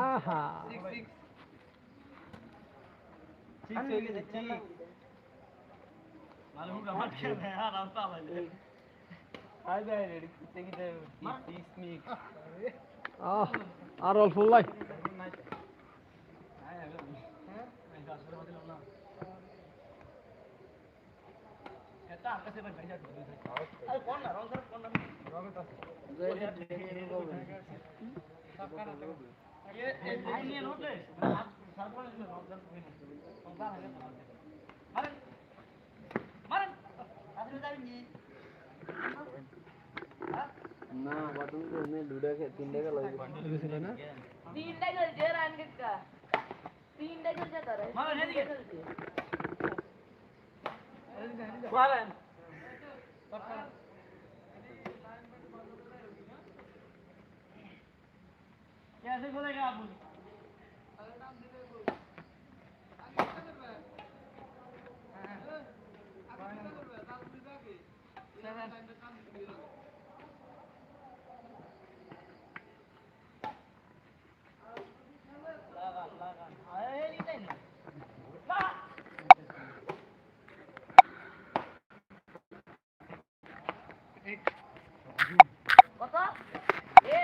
আহা। হয়ে আর অল্প লাই এটা আর কাছে ভাই যা আরে কোন না? রং করে কোন না বাটন তো এমনি দুটা কে তিনটা কে লাগে ছিল না তিনটা ऐसे बोलेगा आप बोले